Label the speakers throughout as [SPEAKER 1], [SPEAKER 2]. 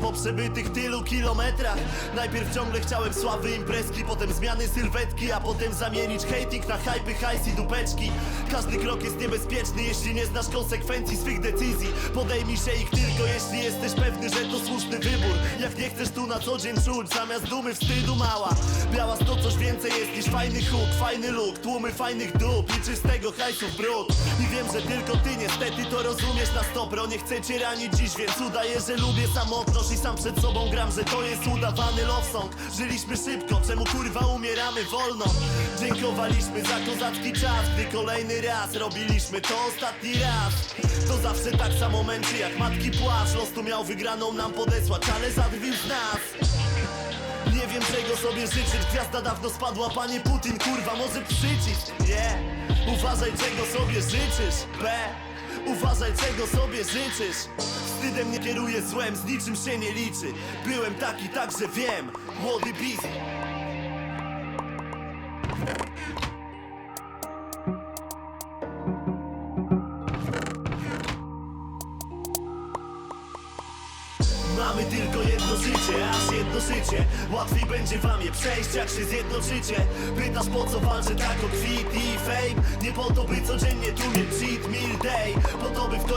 [SPEAKER 1] Po przebytych tylu kilometrach. Najpierw ciągle chciałem sławy imprezki Potem zmiany sylwetki, a potem zamienić hating na hypy, hajs i dupeczki. Każdy krok jest niebezpieczny, jeśli nie znasz konsekwencji swych decyzji. Podejmij się ich tylko, jeśli jesteś pewny, że to słuszny wybór. Jak nie chcesz tu na co dzień czuć, zamiast dumy wstydu mała. Biała to coś więcej jest niż fajny hook, fajny look Tłumy fajnych dup i czystego hajsu brud. I wiem, że tylko ty niestety to rozumiesz na stopro. Nie chcę cię ranić dziś, więc udaję, że lubię samotność I sam przed sobą gram, że to jest udawany love song. Żyliśmy szybko, czemu kurwa umieramy wolno? Dziękowaliśmy za kozacki czas, gdy kolejny raz robiliśmy to ostatni raz. To zawsze tak samo męczy jak matki płacz. Los tu miał wygraną nam podesłać, ale zadrwił z nas. Nie wiem czego sobie życzyć. Gwiazda dawno spadła, panie Putin Kurwa, może przycisk? Nie? Uważaj czego sobie życzysz B Uważaj czego sobie życzysz. Wstydem nie kieruje złem, z niczym się nie liczy. Byłem taki, także wiem. Młody busy jedno życie, aż jedno życie Łatwiej będzie wam je przejść, jak się zjednoczycie. Pytasz po co walczę tak o kwit i fame? Nie po to by codziennie tu mieć cheat meal day. Po to by w końcu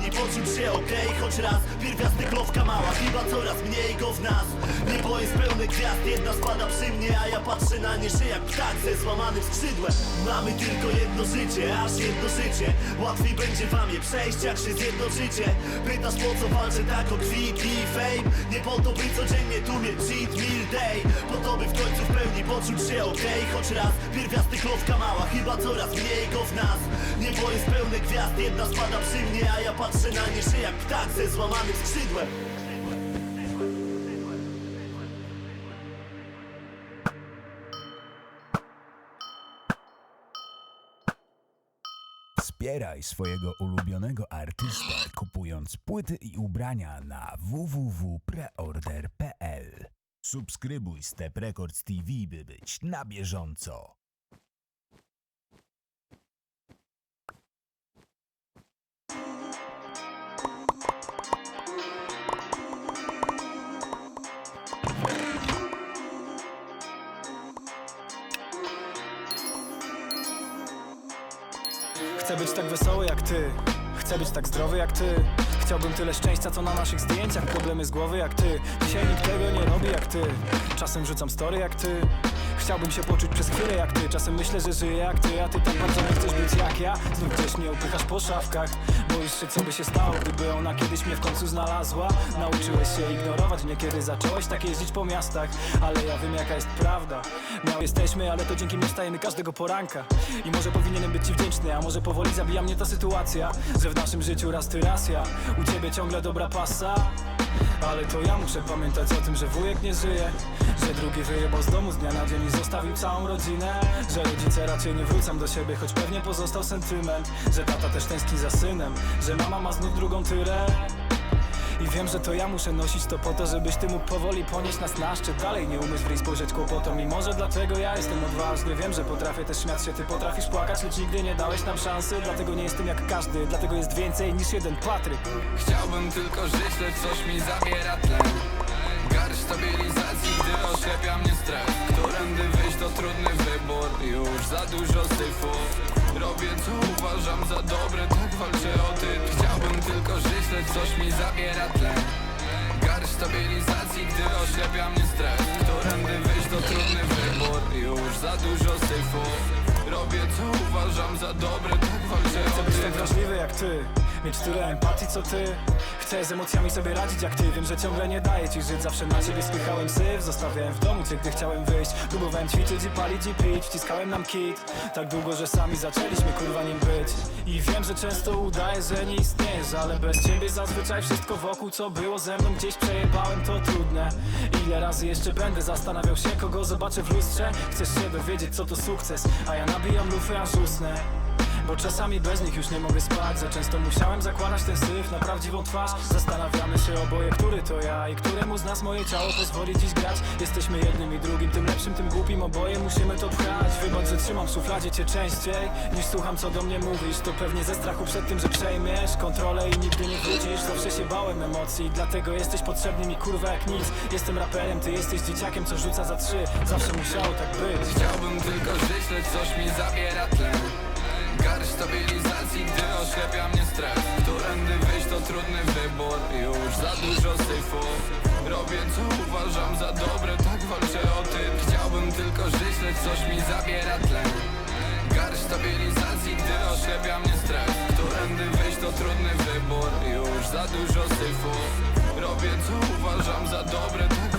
[SPEAKER 1] w pełni poczuć się okej Choć raz. Pierwiastek lowka mała, chyba coraz mniej go w nas. Niebo jest pełne gwiazd, jedna spada przy mnie A ja patrzę na nie się jak ptak ze złamanym skrzydłem. Mamy tylko jedno życie, aż jedno życie. Łatwiej będzie wam je przejść, jak się zjednoczycie. Pytasz po co walczę tak o kwit i fame? Nie po to by codziennie tu mieć cheat meal day pełni poczuć się okej. Choć raz pierwiastek lowka mała, chyba coraz mniej go w nas. Niebo jest pełne gwiazd, jedna spada przy mnie A ja patrzę na nie się jak ptak ze złamanym skrzydłem.
[SPEAKER 2] Wspieraj swojego ulubionego artystę kupując płyty i ubrania na www.preorder.pl. Subskrybuj Step Records TV, by być na bieżąco.
[SPEAKER 3] Chcę być tak wesoły jak ty Chcę być tak zdrowy jak ty. Chciałbym tyle szczęścia co na naszych zdjęciach. Problemy z głowy jak ty. Dzisiaj nikt tego nie robi jak ty. Czasem rzucam story jak ty. Chciałbym się poczuć przez chwilę jak ty. Czasem myślę, że żyję jak ty A ty tak bardzo nie chcesz być jak ja. Znów gdzieś mnie upychasz po szafkach. Boisz się co by się stało Gdyby ona kiedyś mnie w końcu znalazła. Nauczyłeś się ignorować mnie Kiedy zacząłeś tak jeździć po miastach. Ale ja wiem jaka jest prawda. Miał jesteśmy, ale to dzięki mnie wstajemy każdego poranka. I może powinienem być ci wdzięczny A może powoli zabija mnie ta sytuacja Że w naszym życiu raz ty raz ja. U ciebie ciągle dobra pasa. Ale to ja muszę pamiętać o tym, że wujek nie żyje Że drugi wyjebał z domu z dnia na dzień i zostawił całą rodzinę. Że rodzice raczej nie wrócą do siebie, choć pewnie pozostał sentyment Że tata też tęskni za synem Że mama ma znów drugą tyrę i wiem, że to ja muszę nosić to po to, żebyś ty mógł powoli ponieść nas na szczyt. Dalej nie umieć w spojrzeć kłopotom I może dlatego ja jestem odważny. Wiem, że potrafię też śmiać się, ty potrafisz płakać Lecz nigdy nie dałeś nam szansy. Dlatego nie jestem jak każdy Dlatego jest więcej niż jeden Patryk.
[SPEAKER 4] Chciałbym tylko żyć, lecz coś mi zabiera tlen Garść stabilizacji, gdy oślepia mnie stres. Którędy wyjść to trudny wybór. Już za dużo syfu. Robię co uważam za dobre, tak walczę o typ. Chciałbym tylko żyć, coś mi zabiera tlen Garść stabilizacji, gdy oślepia mnie stres. Którędy wyjść to trudny wybór Już za dużo syfu. Robię co uważam za dobre, tak walczę
[SPEAKER 3] Chcę być tak wrażliwy jak ty Mieć tyle empatii co ty. Chcę z emocjami sobie radzić jak ty. Wiem, że ciągle nie daję ci żyć. Zawsze na ciebie spychałem syf. Zostawiałem w domu cię, gdy chciałem wyjść. Próbowałem ćwiczyć i palić i pić. Wciskałem nam kit. Tak długo, że sami zaczęliśmy kurwa nim być. I wiem, że często udaję, że nie istniejesz Ale bez ciebie zazwyczaj wszystko wokół Co było ze mną gdzieś przejebałem To trudne. Ile razy jeszcze będę zastanawiał się Kogo zobaczę w lustrze? Chcesz się dowiedzieć co to sukces? A ja nabijam lufy aż usnę Bo czasami bez nich już nie mogę spać. Za często musiałem zakładać ten syf na prawdziwą twarz. Zastanawiamy się oboje, który to ja I któremu z nas moje ciało pozwoli dziś grać. Jesteśmy jednym i drugim, tym lepszym, tym głupim. Oboje musimy to pchać. Wybacz, że trzymam w szufladzie cię częściej Niż słucham co do mnie mówisz. To pewnie ze strachu przed tym, że przejmiesz Kontrolę i nigdy nie wrócisz. Zawsze się bałem emocji Dlatego jesteś potrzebny mi kurwa jak nic. Jestem raperem, ty jesteś dzieciakiem, co rzuca za trzy. Zawsze musiało tak być.
[SPEAKER 4] Chciałbym tylko żyć, lecz coś mi zabiera tlen Garść stabilizacji, gdy oślepia mnie stres. Którędy wyjść to trudny wybór Już za dużo syfu Robię co uważam za dobre, tak walczę o tym Chciałbym tylko żyć, lecz coś mi zabiera tlen Garść stabilizacji, gdy oślepia mnie stres. Którędy wyjść to trudny wybór Już za dużo syfu Robię co uważam za dobre, tak